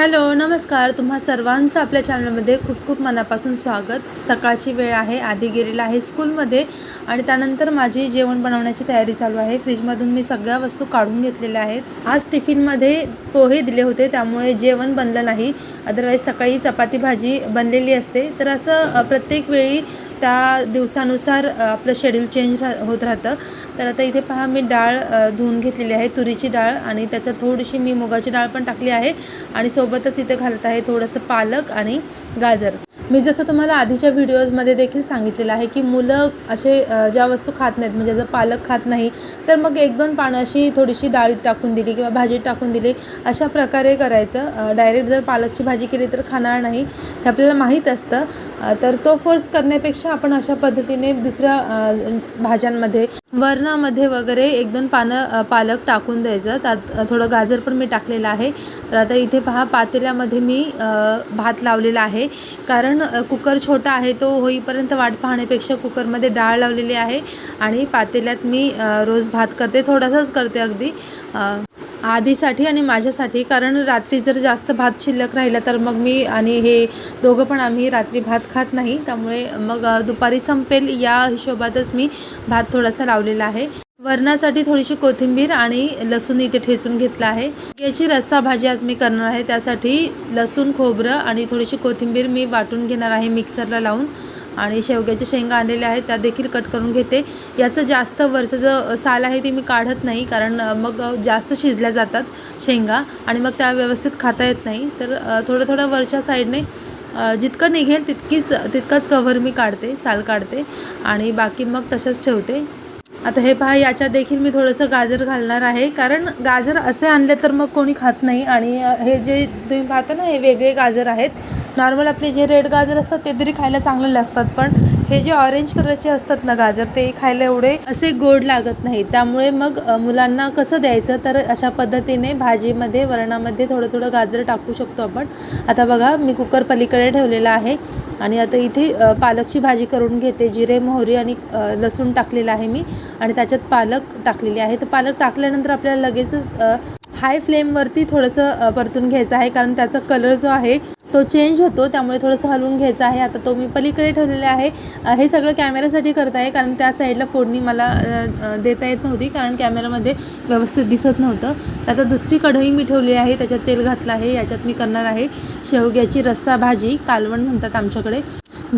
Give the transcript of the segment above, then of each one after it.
Hello नमस्कार. तुम्हा सर्वांचं आपल्या चॅनलमध्ये खूप खूप मनापासून स्वागत. सकाळची वेळ आहे आधी गेलेला आहे स्कूलमध्ये आणि त्यानंतर माझी जेवण बनवण्याची तयारी चालू आहे. फ्रीजमधून मी सगळ्या वस्तू काढून घेतलेल्या आहेत. आज टिफिनमध्ये पोहे दिले होते त्यामुळे जेवण बनलं नाही. अदरवाईज सकाळी चपाती भाजी बनलेली असते. तर असं प्रत्येक वेळी त्या दिवसानुसार आपलं शेड्यूल चेंज रा होत राहतं. तर आता इथे पहा मी डाळ धुवून घेतलेली आहे तुरीची डाळ आणि त्याच्यात थोडीशी मी मुगाची डाळ पण टाकली आहे. आणि सोबतच इथे घालत आहे थोडंसं पालक आणि गाजर. मी जसं तुम्हाला आधीच्या व्हिडिओजमध्ये देखील सांगितलेलं आहे की मुलं असे ज्या वस्तू खात नाहीत म्हणजे जर पालक खात नाही तर मग एक दोन पानं अशी थोडीशी डाळीत टाकून दिली किंवा भाजीत टाकून दिली अशा प्रकारे करायचं. डायरेक्ट जर पालकची भाजी केली तर खाणार नाही हे आपल्याला माहीत असतं. तर तो फोर्स करण्यापेक्षा आपण अशा पद्धतीने दुसऱ्या भाज्यांमध्ये वरणामध्ये वगैरे एक दोन पानं पालक टाकून द्यायचं. त्यात थोडं गाजर पण मी टाकलेलं आहे. तर आता इथे पहा पातेल्यामध्ये मी भात लावलेला आहे. कारण कुकर छोटा आहे तो होईपर्यंत वाट पाहण्यापेक्षा कुकरमध्ये डाळ लावलेली आहे. आणि पातेल्यात मी रोज भात करते थोडासाच करते अगदी. आधीसाठी आणि माझ्यासाठी कारण रात्री जर जास्त भात शिल्लक राहिला तर मग मी आणि हे दोघं पण आम्ही रात्री भात खात नाही. त्यामुळे मग दुपारी संपेल. या हिशोबातच मी भात थोडासा लावलेला आहे. वरणासाठी थोडीशी कोथिंबीर आणि लसूण इथे ठेचून घेतला आहे. याची रस्सा भाजी आज मी करणार आहे. त्यासाठी लसूण खोबरं आणि थोडीशी कोथिंबीर मी वाटून घेणार आहे मिक्सरला लावून. आणि शेवग्याच्या शेंगा आणलेल्या आहेत त्या देखील कट करून घेते. याचं जास्त वरचं जो साल आहे ते मी काढत नाही कारण मग जास्त शिजल्या जातात शेंगा आणि मग त्या व्यवस्थित खाता येत नाही. तर थोडं थोडं वरच्या साईडने जितकं निघेल तितकीच तितकंच कव्हर मी काढते साल काढते आणि बाकी मग तसंच ठेवते. आता हे पहा याच्यात देखील मी थोडंसं गाजर घालणार आहे. कारण गाजर असे आणले तर मग कोणी खात नाही. आणि हे जे तुम्ही पाहता ना हे वेगळे गाजर आहेत. नॉर्मल आपले जे रेड गाजर असतात ते तरी खायला चांगले लागतात. पण हे जे ऑरेंज कलरचे असतात ना गाजर ते खायला एवढे असे गोड लागत नाही त्यामुळे मग मुलांना कसं द्यायचं? तर अशा पद्धतीने भाजीमध्ये वरणामध्ये थोडं थोडं गाजर टाकू शकतो आपण. आता बघा मी कुकर पलीकडे ठेवलेला आहे आणि आता इथे पालकची भाजी करून घेते. जिरे मोहरी आणि लसूण टाकलेलं आहे मी आणि त्याच्यात पालक टाकलेली आहे. तर पालक टाकल्यानंतर आपल्याला लगेचच हाय फ्लेमवरती थोडंसं परतून घ्यायचं आहे कारण त्याचा कलर जो आहे तो चेंज होतो त्यामुळे थोडंसं हलवून घ्यायचं आहे. आता तो मी पलीकडे ठेवलेले आहे. हे सगळं कॅमेऱ्यासाठी करत आहे कारण त्या साईडला फोडणी मला देता येत नव्हती कारण कॅमेऱ्यामध्ये व्यवस्थित दिसत नव्हतं. आता दुसरी कढई मी ठेवली आहे त्याच्यात तेल घातलं आहे याच्यात मी करणार आहे. शेवग्याची रस्सा भाजी कालवण म्हणतात आमच्याकडे.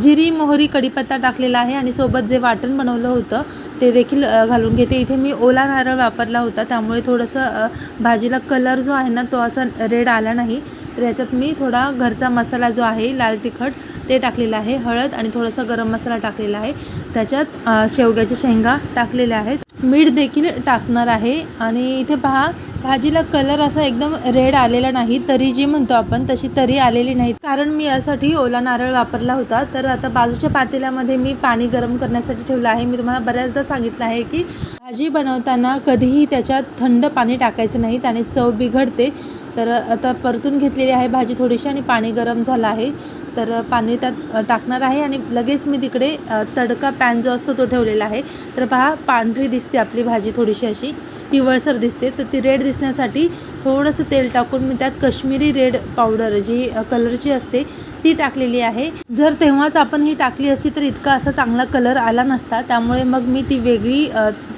जिरी मोहरी कढीपत्ता टाकलेला आहे आणि सोबत जे वाटण बनवलं होतं ते देखील घालून घेते. इथे मी ओला नारळ वापरला होता त्यामुळे थोडंसं भाजीला कलर जो आहे ना तो असा रेड आला नाही. तर याच्यात मी थोडा घरचा मसाला जो आहे लाल तिखट ते टाकलेलं आहे. हळद आणि थोडासा गरम मसाला टाकलेला आहे. त्याच्यात शेवग्याच्या शेंगा टाकलेल्या आहेत. मीठ देखील टाकणार आहे. आणि इथे पहा भाजीला कलर असा एकदम रेड आलेला नाही तरी जी म्हणतो आपण तशी तरी आलेली नाही. कारण मी यासाठी ओला नारळ वापरला होता. तर आता बाजूच्या पातेल्यामध्ये मी पाणी गरम करण्यासाठी ठेवलं आहे. मी तुम्हाला बऱ्याचदा सांगितलं आहे की भाजी बनवताना कधीही त्याच्यात थंड पाणी टाकायचं नाही. त्याने चव बिघडते. तर आता परतून घेतलेली आहे भाजी थोडीशी आणि पाणी गरम झालं आहे. तर पाणी त्यात टाकणार आहे आणि लगेच मी तिकडे तडका पॅन जो असतो तो ठेवलेला आहे. तर पहा पांढरी दिसते आपली भाजी थोडीशी अशी पिवळसर दिसते. तर ती रेड दिसण्यासाठी थोडंसं तेल टाकून मी त्यात कश्मीरी रेड पावडर जी कलरची असते ती टाकलेली आहे. जर तेव्हाच आपण ही टाकली असती तर इतका असा चांगला कलर आला नसता. त्यामुळे मग मी ती वेगळी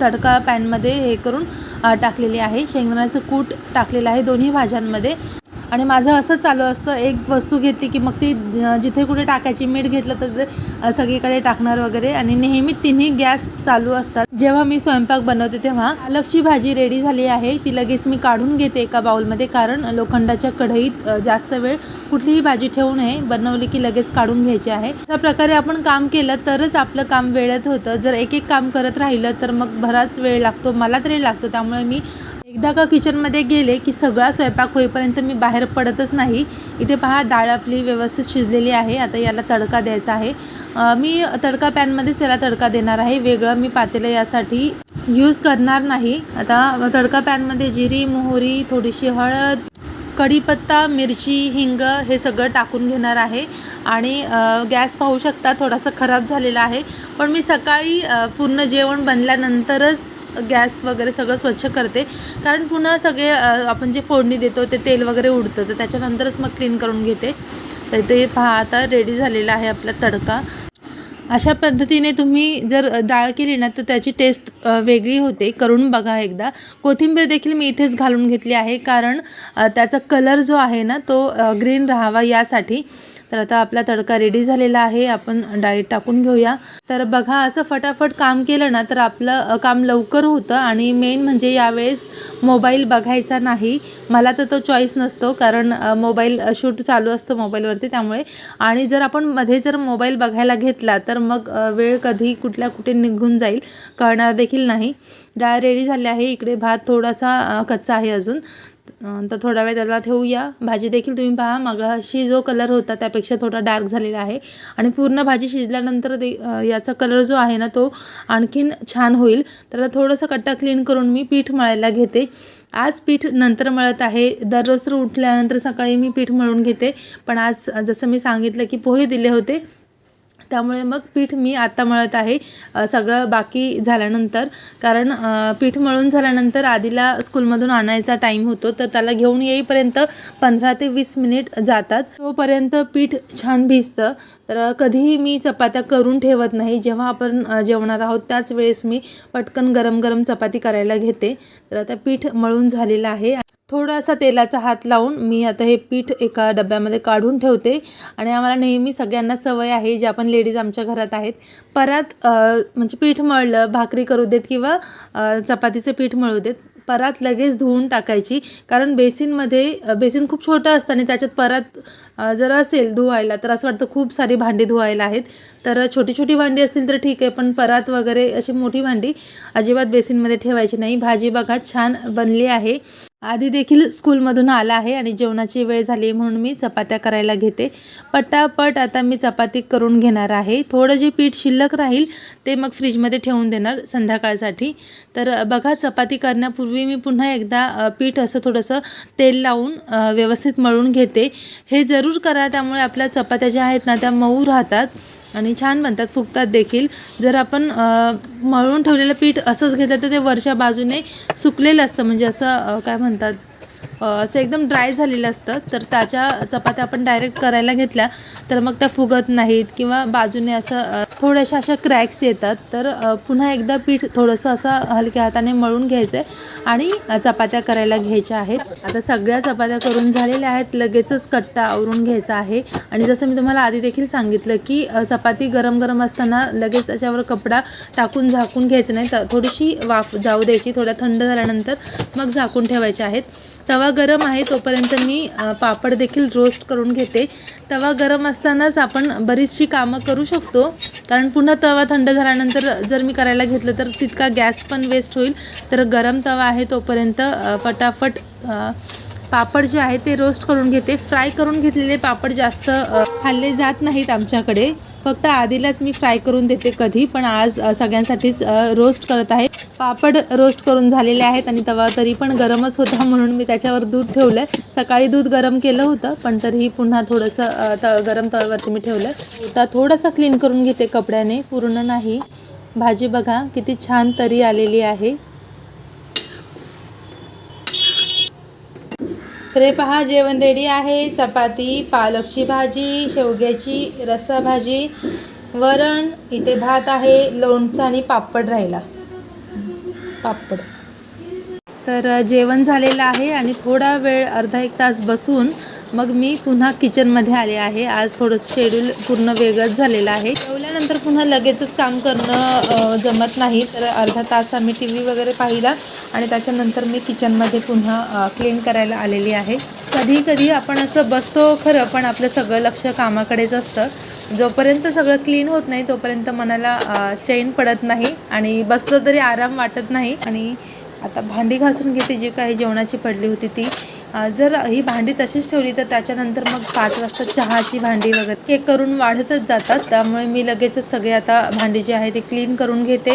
तडका पॅनमध्ये हे करून टाकलेली आहे. शेंगदाण्याचं कूट टाकलेलं आहे दोन्ही भाज्यांमध्ये. आणि माझं असं चालू असतं एक वस्तू घेतली की मग ती जिथे कुठे टाकायची मीठ घेतलं तर ते सगळीकडे टाकणार वगैरे. आणि नेहमी तिन्ही गॅस चालू असतात. जेव्हा मी स्वयंपाक बनवते तेव्हा पालकची भाजी रेडी झाली आहे. ती लगेच मी काढून घेते एका बाउलमध्ये कारण लोखंडाच्या कढईत जास्त वेळ कुठलीही भाजी ठेवू नये. बनवली की लगेच काढून घ्यायची आहे. अशा प्रकारे आपण काम केलं तरच आपलं काम वेळेत होतं. जर एक एक काम करत राहिलं तर मग बराच वेळ लागतो मला तरी लागतो. त्यामुळे मी एकदा का किचनमध्ये गेले की सगळा स्वयंपाक होईपर्यंत मी बाहेर पडतच नाही. इथे पहा डाळ आपली व्यवस्थित शिजलेली आहे. आता याला तडका द्यायचा आहे. मी तडका पॅनमध्येच याला तडका देणार आहे. वेगळं मी पातेलं यासाठी यूज करणार नाही. आता तडका पॅनमध्ये जिरी मोहरी थोडीशी हळद कढीपत्ता मिरची हिंग हे सगळं टाकून घेणार आहे. आणि गॅस पाहू शकता थोडासा खराब झालेला आहे. पण मी सकाळी पूर्ण जेवण बनल्यानंतरच गॅस वगैरे सगळं स्वच्छ करते. कारण पुन्हा सगळे आपण जे फोडणी देतो ते तेल वगैरे उडतं. तर त्याच्यानंतरच मग क्लीन करून घेते. तर ते पहा आता रेडी झालेला आहे आपला तडका. अशा पद्धतीने तुम्ही जर डाळ केली ना तर त्याची टेस्ट वेगळी होते. करून बघा एकदा. कोथिंबीर देखील मी इथेच घालून घेतली आहे. कारण त्याचा कलर जो आहे ना तो ग्रीन राहावा यासाठी. तर आता आपला तडका रेडी झालेला आहे. आपण डाळीत टाकून घेऊया. तर बघा असं फटाफट काम केलं ना तर आपलं काम लवकर होतं. आणि मेन म्हणजे यावेळेस मोबाईल बघायचा नाही. मला तर तो चॉईस नसतो कारण मोबाईल शूट चालू असतो मोबाईलवरती त्यामुळे. आणि जर आपण मध्ये जर मोबाईल बघायला घेतला तर मग वेळ कधी कुठल्या कुठे निघून जाईल कळणार देखील नाही. डाळ रेडी झाली आहे. इकडे भात थोडासा कच्चा आहे अजून. तर थोडा वेळ त्याला ठेवूया. भाजी देखील तुम्ही पहा. मगाशी जो कलर होता त्यापेक्षा थोडा डार्क झालेला आहे. आणि पूर्ण भाजी शिजल्यानंतर दे याचा कलर जो आहे ना तो आणखीन छान होईल. तर थोडंसं कट्टा क्लीन करून मी पीठ मळायला घेते. आज पीठ नंतर मळत आहे. दररोज तर उठल्यानंतर सकाळी मी पीठ मळून घेते. पण आज जसं मी सांगितलं की पोहे दिले होते. त्यामुळे मग पीठ मी आता मळत आहे. सगळं बाकी झाल्यानंतर कारण पीठ मळून झाल्यानंतर आधीला स्कूलमधून आणायचा टाईम होतो तर त्याला घेऊन येईपर्यंत पंधरा ते वीस मिनिट जातात. तोपर्यंत पीठ छान भिजतं. तर कधीही मी चपात्या करून ठेवत नाही. जेव्हा आपण जेवणार आहोत त्याच वेळेस मी पटकन गरम गरम चपाती करायला घेते. तर आता पीठ मळून झालेलं आहे. थोडासा तेलाचा हात लावून मी आता हे पीठ एका डब्यामध्ये काढून ठेवते. आणि आम्हाला नेहमी सगळ्यांना सवय आहे जे आपण लेडीज आमच्या घरात आहेत परात म्हणजे पीठ मळलं भाकरी करू देत किंवा चपातीचं पीठ मळू देत परात लगेच धुवून टाकायची. कारण बेसिनमध्ये बेसिन खूप छोटं असतं आणि त्याच्यात परात जर असेल धुवायला तर असं वाटतं खूप सारी भांडी धुवायला आहेत. तर छोटी छोटी भांडी असतील तर ठीक आहे पण परात वगैरे अशी मोठी भांडी अजिबात बेसिनमध्ये ठेवायची नाही. भाजी बघा छान बनली आहे. आधी देखील स्कूलमधून आला आहे आणि जेवणाची वेळ झाली म्हणून मी चपात्या करायला घेते. पटापट आता मी चपाती करून घेणार आहे. थोडं जे पीठ शिल्लक राहील ते मग फ्रीजमध्ये ठेवून देणार संध्याकाळसाठी. तर बघा चपाती करण्यापूर्वी मी पुन्हा एकदा पीठ असं थोडंसं तेल लावून व्यवस्थित मळून घेते. हे जरूर करा त्यामुळे आपल्या चपात्या ज्या आहेत ना त्या मऊ राहतात. आणि छान बनतात फुगतात देखील. जर आपण मळून ठेवलेलं पीठ असंच घेतलं तर ते वरच्या बाजूने सुकलेलं असतं. म्हणजे असं काय म्हणतात असं एकदम ड्राय झालेलं असतं. तर त्याच्या चपात्या आपण डायरेक्ट करायला घेतल्या तर मग त्या फुगत नाहीत किंवा बाजूने असं थोड्याशा अशा क्रॅक्स येतात तर पुन्हा एकदा पीठ थोडंसं असं हलक्या हाताने मळून घ्यायचं आहे आणि चपात्या करायला घ्यायच्या आहेत. आता सगळ्या चपात्या करून झालेल्या आहेत लगेचच कट्टा आवरून घ्यायचा आहे. आणि जसं मी तुम्हाला आधी देखील सांगितलं की चपाती गरम गरम असताना लगेच त्याच्यावर कपडा टाकून झाकून घ्यायचं नाही. तर थोडीशी वाफ जाऊ द्यायची थोड्या थंड झाल्यानंतर मग झाकून ठेवायचे आहेत. तवा गरम आहे तोपर्यंत मी पापड देखील रोस्ट करून घेते. तवा गरम असतानाच आपण बरीचशी कामं करू शकतो. कारण पुन्हा तवा थंड झाल्यानंतर जर मी करायला घेतलं तर तितका गॅस पण वेस्ट होईल. तर गरम तवा आहे तोपर्यंत फटाफट पापड जे आहे ते रोस्ट करून घेते. फ्राय करून घेतलेले पापड जास्त खाल्ले जात नाहीत आमच्याकडे. फक्त आधीलाच मी फ्राय करून देते कधी पण आज सगळ्यांसाठीच रोस्ट करत आहे. पापड रोस्ट करून झालेले आहेत आणि तवा तरी पण गरमच होता म्हणून मी त्याच्यावर दूध ठेवलं आहे सकाळी दूध गरम केलं होतं पण तरीही पुन्हा थोडंसं त गरम तव्यावरती मी ठेवलं तर थोडंसं क्लीन करून घेते कपड्याने पूर्ण नाही. भाजी बघा किती छान तरी आलेली आहे. इकडे पहा जेवण रेडी आहे. चपाती पालकची भाजी शेवग्याची रस्सा भाजी वरण इथे भात आहे लोणचं आणि पापड राहिला. पापड. तर जेवण झालेलं आहे आणि थोडा वेळ अर्धा एक तास बसून मग मी पुन्हा किचनमध्ये आले आहे. आज थोडंसं शेड्यूल पूर्ण वेगळंच झालेलं आहे. जेवल्यानंतर पुन्हा लगेचच काम करणं जमत नाही. तर अर्धा तास आम्ही टी व्ही वगैरे पाहिला आणि त्याच्यानंतर मी किचनमध्ये पुन्हा क्लीन करायला आलेली आहे. कधी कधी आपण असं बसतो खरं पण आपलं सगळं लक्ष कामाकडेच असतं. जोपर्यंत सगळं क्लीन होत नाही तोपर्यंत मनाला चैन पडत नाही आणि बसलो तरी आराम वाटत नाही. आणि आता भांडी घासून घेते जी काही जेवणाची पडली होती ती. जर ही भांडी तशीच ठेवली तर त्याच्यानंतर मग पाच वाजता चहाची भांडी वगैरे केक करून वाढतच जातात. त्यामुळे मी लगेचच सगळे आता भांडी जी आहे ती क्लीन करून घेते.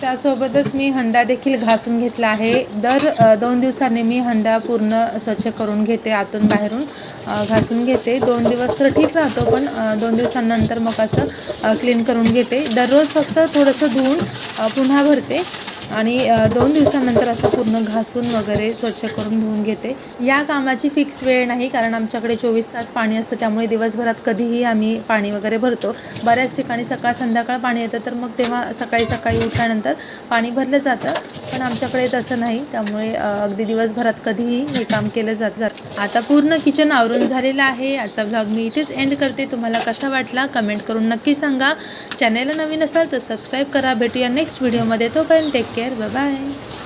त्यासोबतच मी हंडा देखील घासून घेतला आहे. दर दोन दिवसांनी मी हंडा पूर्ण स्वच्छ करून घेते आतून बाहेरून घासून घेते. दोन दिवस तर ठीक राहतो पण दोन दिवसांनंतर मग असं क्लीन करून घेते. दररोज फक्त थोडंसं धुवून पुन्हा भरते. आणि दोन दिवसानंतर असं पूर्ण घासून वगैरे स्वच्छ करून धुवून घेते. या कामाची फिक्स वेळ नाही कारण आमच्याकडे चोवीस तास पाणी असतं त्यामुळे दिवसभरात कधीही आम्ही पाणी वगैरे भरतो. बऱ्याच ठिकाणी सकाळ संध्याकाळ पाणी येतं तर मग तेव्हा सकाळी सकाळी उठल्यानंतर पाणी भरलं जातं. पण आमच्याकडे तसं नाही त्यामुळे अगदी दिवसभरात कधीही हे काम केलं जात जातं. आता पूर्ण किचन आवरून झालेलं आहे. आजचा ब्लॉग मी इथेच एंड करते. तुम्हाला कसा वाटला कमेंट करून नक्की सांगा. चॅनलला नवीन असाल तर सबस्क्राईब करा. भेटूया नेक्स्ट व्हिडिओमध्ये तोपर्यंत टेक care. Bye bye.